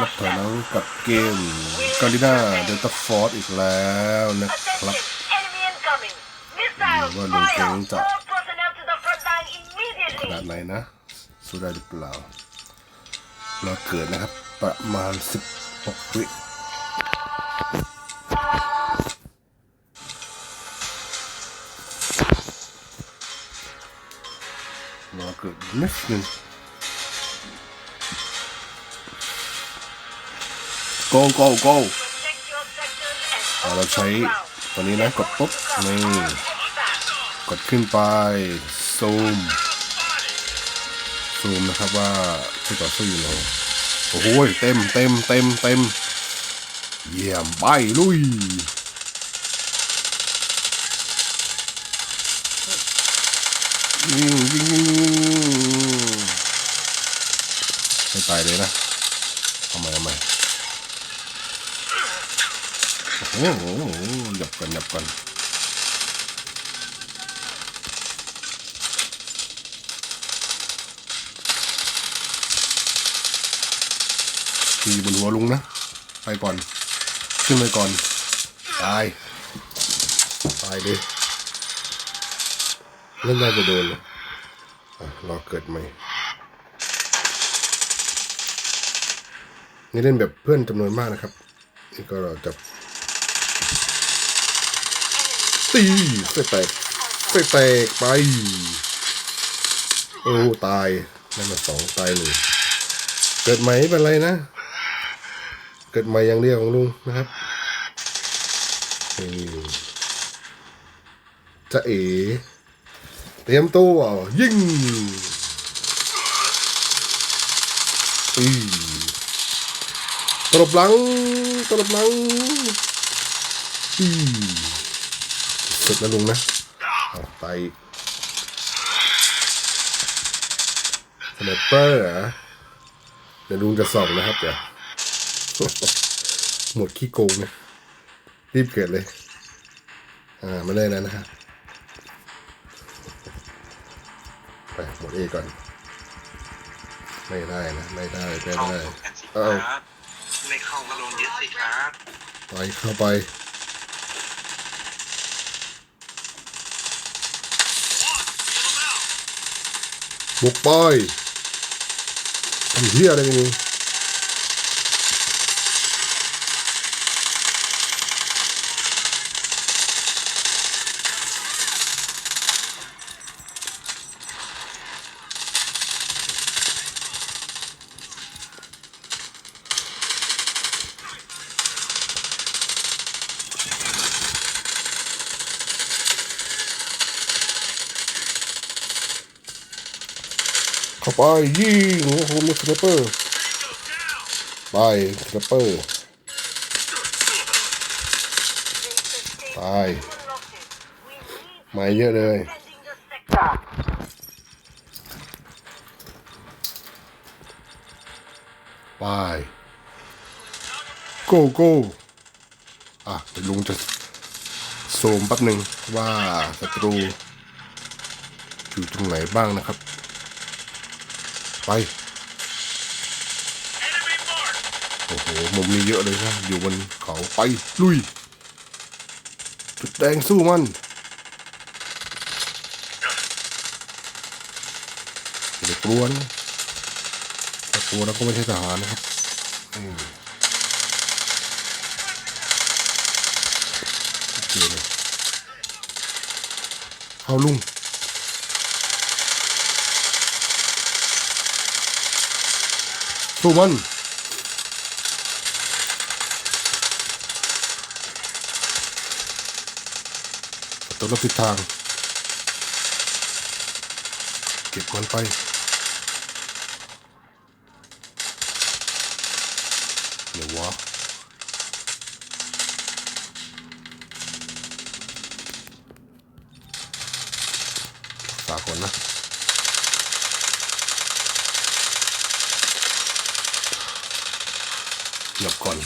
นับถอยหลังกับเกมกาลิน่าเดลต้าฟอร์อีกแล้วนะครับ Enemy incoming. Missiles Well, okay, fire. it's up. All personnel to the front line ขนาดไหนนะสู้ได้หรือเปล่าเราเกิดนะครับ ประมาณ 16 วิเราเกิดนิดนึง go go go เราใช้ตัวนี้นะกดปุ๊บนี่กดขึ้นไปซูมซูมนะครับว่าผู้ต่อสู้อยู่ไหนโอ้โหเต็มเต็มเต็มเต็มเยี่ยมไปลุยยิงยิงยิงให้ตายเลยนะเอาใหม่เอาใหม่ โอ้โหหยับกันหยับกันตีบนหัวลุงนะ ไปก่อน ขึ้นไปก่อน ตาย ตายเลยเล่นได้จะโดนเลยรอเกิดใหม่ นี่เล่นแบบเพื่อนจำนวนมากนะครับ นี่ก็เราจะ ตีไฟแตกไฟแตกไป โอ้ ตายนั่นมาสองตายหนึ่งเกิดใหม่เป็นไรนะ เกิดใหม่อย่างเดียวของลุงนะครับจะเอ๋เตรียมตัวยิงอีตลบหลังตลบหลังอี สร็จแล้วลุงนะเอาไปอีกสไนเปอร์เหรอเดี๋ยวลุงจะส่องนะครับเดี๋ยวหมดขี้โกงนะรีบเกิดเลย อ่าไม่ได้แล้วนะฮะไปหมดเอก่อน ไม่ได้นะ ไม่ได้ไม่เข้าได้สู่แผ่นสิเอ้าครับไม่เข้าก็โดนยึดสิครับไปเข้าไป บุกปอยทำเฮียอะไรกั เข้าไปยิงโอ้โหมีสไนเปอร์ไปสไนเปอร์ตายมาเยอะเลยไป go go อะเดี๋ยวลุงจะซูมแป๊บหนึ่งว่าศัตรูอยู่ตรงไหนบ้างนะครับ ไป โอ้โห มุมนี้เยอะเลยนะ อยู่บนเขาไป ลุย จุดแดงสู้มันอย่ากลัวนะถ้ากลัวแล้วก็ไม่ใช่ทหารนะครับเคเลยเอาลุง สู้มันตัวรับทิศทาง เก็บมันไปเดี๋ยววะฝากก่อนนะ หยบก่อน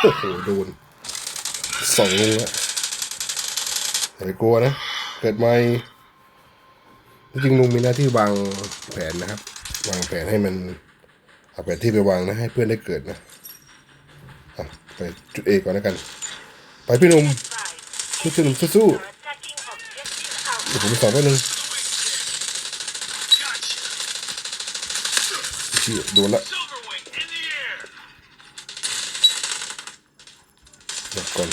โอ้โหโดนสองลุงอะอย่าไปกลัวนะ เกิดใหม่จริงลุงมีหน้าที่วางแผนนะครับ วางแผนให้มันเอาแผนที่ไปวางนะให้เพื่อนได้เกิดนะไปจุดเอก่อนแล้วกัน ไปพี่นุ่ม Five. พี่นุ่มสู้ๆเดี๋ยวผมสองแป๊บนึงี่โดนละหลบก่อน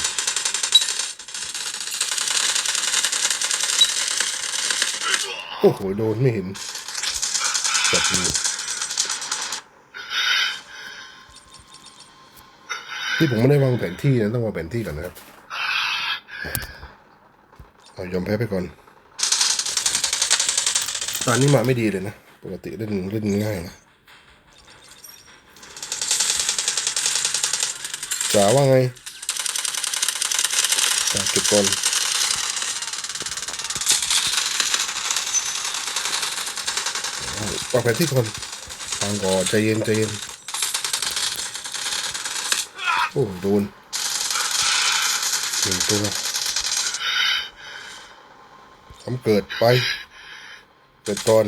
โอ้โห โดนไม่เห็นจับมือที่ผมไม่ได้วางแผนที่นะต้องวางแผนที่ก่อนนะครับเอายอมแพ้ไปก่อน ตอนนี้มาไม่ดีเลยนะ ปกติเล่นเล่นง่ายนะาว่าไงจ๋าเก็บก่อนเอาวางแผนที่ก่อนวางก่อนใจเย็นใจเย็นโอ้โดนหนึ่งตัวทำเกิดไป เกิดก่อน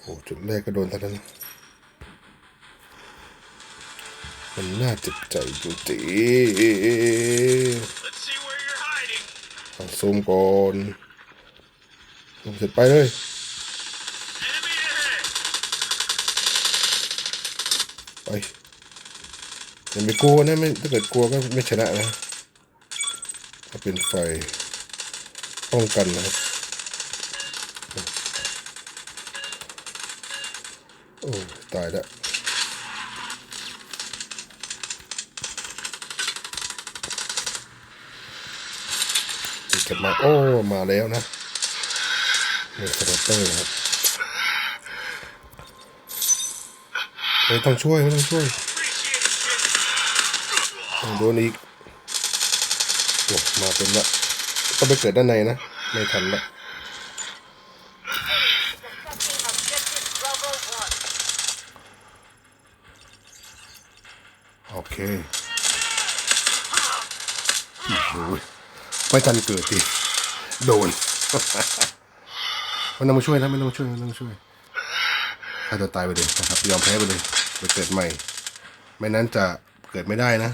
โอ้จุดแรกก็โดนท่านั้น มันน่าเจ็บใจจริง Let's see where you're hiding. ๆเอาซูมก่อนซูมเสร็จไปเลย Enemy ahead. ไปอย่าไปกลัวนะไม่ถ้าเกิดกลัวก็ไม่ชนะนะถ้าเป็นไฟป้องกันนะครับโอ้ตายแล้ว ก็บมาโอ้มาแล้วนะนี่สโตเตอร์ครับไม่ต้องช่วยไม่ต้องช่วยโดนอีกโอ้มาเป็นละต้องไปเกิดด้านในนะ ไม่ทันละโอเคโอ้โห ไม่ทันเกิดทีโดนไม่ต้องมาช่วยนะไม่ต้องมาช่วยไม่ต้องมาช่วยฆ่าตัวตายไปเลยนะครับ ยอมแพ้ไปเลยไปเกิดใหม่ ไม่นั้นจะเกิดไม่ได้นะ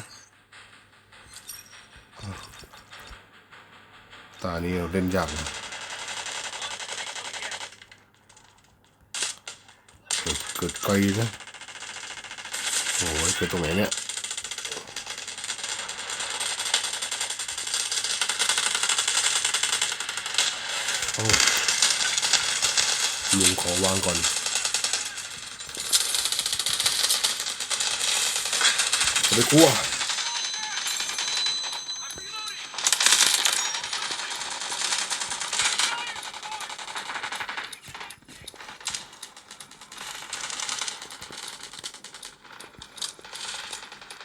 ตานี้เล่นยากนะเกิดเกิดไกลนะโอ้ยเกิดตรงไหนเนี่ย โอ้ลุงขอวางก่อนจะไปกลัว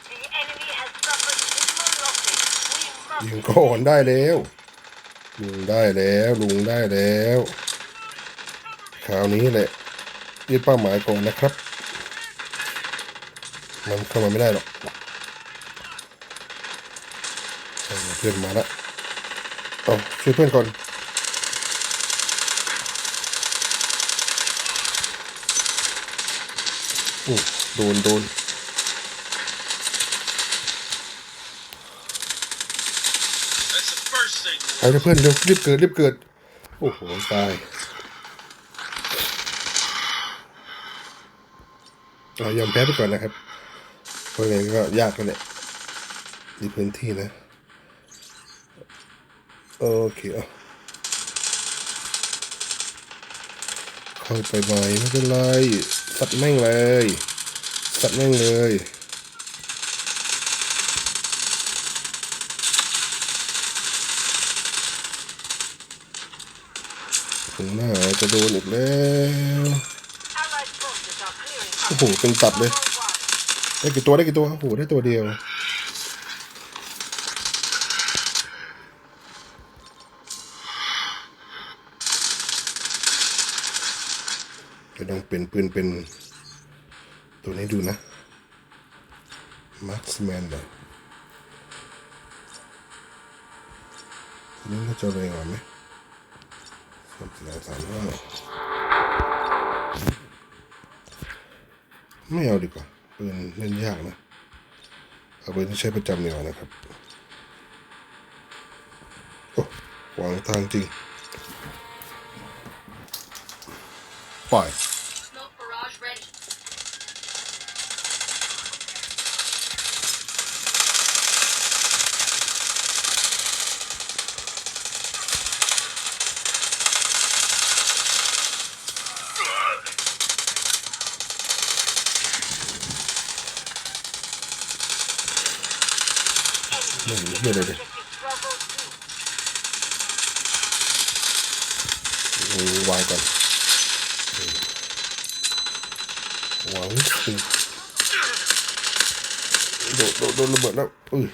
The enemy has suffered minimal losses. We must ยิงก่อนได้แล้ว ลุงได้แล้วลุงได้แล้วคราวนี้แหละยึดเป้าหมายก่อนนะครับ มันเข้ามาไม่ได้หรอกเพื่อนมาละเอาช่วยเพื่อนก่อนอู้โดนโดน first thing. เอาเถอะเพื่อนเร็วรีบเกิดรีบเกิด โอ้โหตายเรายอมแพ้ไปก่อนนะครับเพราะงั้นก็ยากกันแหละมีพื้นที่นะ โอเคอาเข้าไปใหม่ไม่เป็นไรสัตว์แม่งเลยสัตว์แม่งเลย ถึงหน้าจะโดนอีกแล้ว Allied forces are clearing โอ้โหเป็นตับเลย Bravo 1. ได้กี่ตัวได้กี่ตัวโอ้โหได้ตัวเดียวจะต้องเป็นปืนเป็นตัวนี้ดูนะมาร์คสแมนเลยตัวนี้ก็จะแรงกว่าไหม ไม่เอาดีกว่าปืนเล่นยากนะเอาปืนที่ใช้ประจำเดียนะครับโอ้วางทางจริงปล่อย ไม่ไม่เลยดิ Objective Bravo 2. วางก่อนวางนิดนึงโดดโดดโดนระเบิดแล้วอุ้ย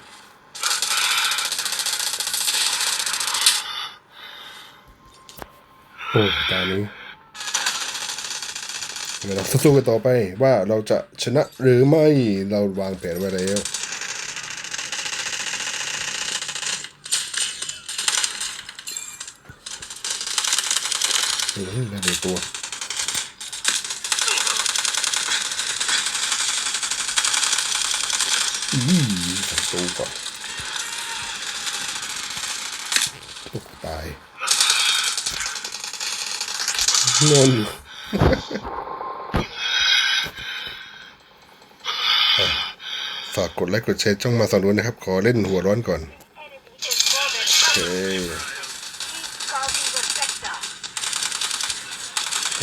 โอ้ตานี้เดี๋ยวเราสู้กันต่อไปว่าเราจะชนะหรือไม่เราวางแผนไว้แล้ว เฮ้ยได้เลยตัวอืมใส่ตู้ก่อนโอ้ตายนอนอยู่ฝากกดไลค์กดแชร์ช่องมาสอนด้นะครับ ขอเล่นหัวร้อนก่อนโอเค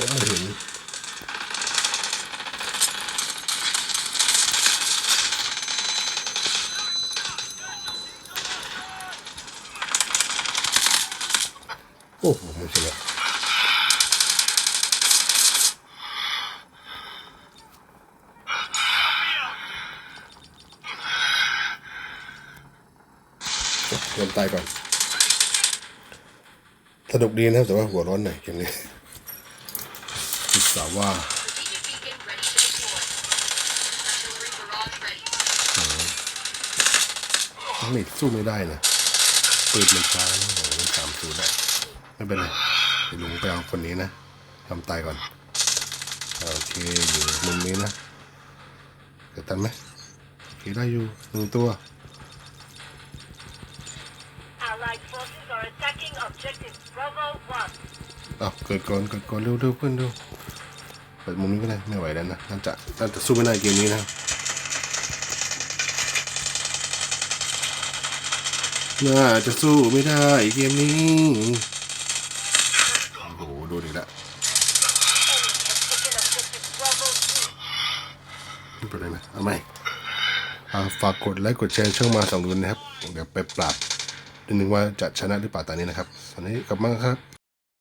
ผมไม่เห็นโอ้โหไม่ใช่แล้วยอมตายก่อน สนุกดีนะครับแต่ว่าหัวร้อนหน่อยเกมนี้ ศึกษาว่า Strategic beacon ready to deploy. Artillery barrage ready. ไม่สู้ไม่ได้นะปืนมันช้านะโอ้โหมันสามสูได้ไม่เป็นไรเดี๋ยวลุงไปเอาคนนี้นะทำตายก่อนโอเคอยู่มุมนี้นะเกิดตันไหมโอเคได้อยู่หนึ่งตัว Allied forces are attacking objective Bravo 1. อ้าวเกิดก่อนเกิดก่อนเร็วเร็วเพื่อนเร็ว เปิดมุมนี้ก็ได้ไม่ไหวแล้วนะน่าจะน่าจะสู้ไม่ได้เกมนี้นะน่าจะสู้ไม่ได้เกมนี้โอ้โหโดนอีกแล้วไม่เป็นไรนะเอาไหมอ่าฝากกดไลค์กดแชร์ช่องมาสองดุนนะครับ เดี๋ยวไปปราบนิดนึงว่าจะชนะหรือเปล่าตอนนี้นะครับตอนนี้กลับมาครับ